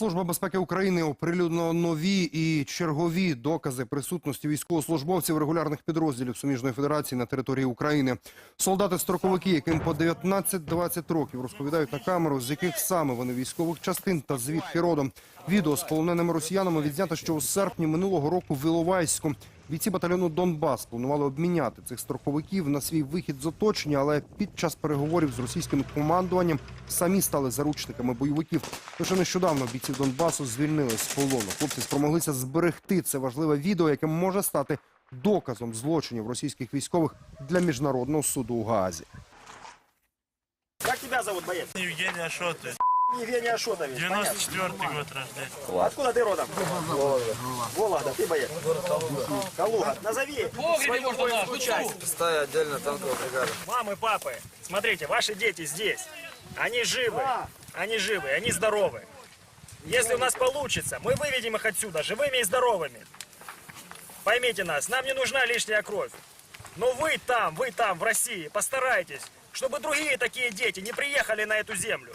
Служба безпеки України оприлюднила нові і чергові докази присутності військовослужбовців регулярних підрозділів Суміжної Федерації на території України. Солдати-строковики, яким по 19-20 років розповідають на камеру, з яких саме вони військових частин та звідки родом. Відео з полоненими росіянами відзнято, що у серпні минулого року в Іловайську бійці батальйону Донбас планували обміняти цих строковиків на свій вихід з оточення, але під час переговорів з російським командуванням самі стали заручниками бойовиків. Лише нещодавно бійців Донбасу звільнили з полону. Хлопці спромоглися зберегти це важливе відео, яке може стати доказом злочинів російських військових для міжнародного суду у Гаазі. Как тебя зовут, боец? Евгений Ашоты, Евгений Ашотович. понятно. 94 год рождения. Откуда ты родом? Вологда. Вологда, ты боец. Калуга. Назови свою воинскую часть. Стая отдельно танковая бригада. Мамы, папы, смотрите, ваши дети здесь. Они живы, они живы, они здоровы. Если у нас получится, мы выведем их отсюда живыми и здоровыми. Поймите нас, нам не нужна лишняя кровь. Но вы там, вы там, в России, постарайтесь, чтобы другие такие дети не приехали на эту землю.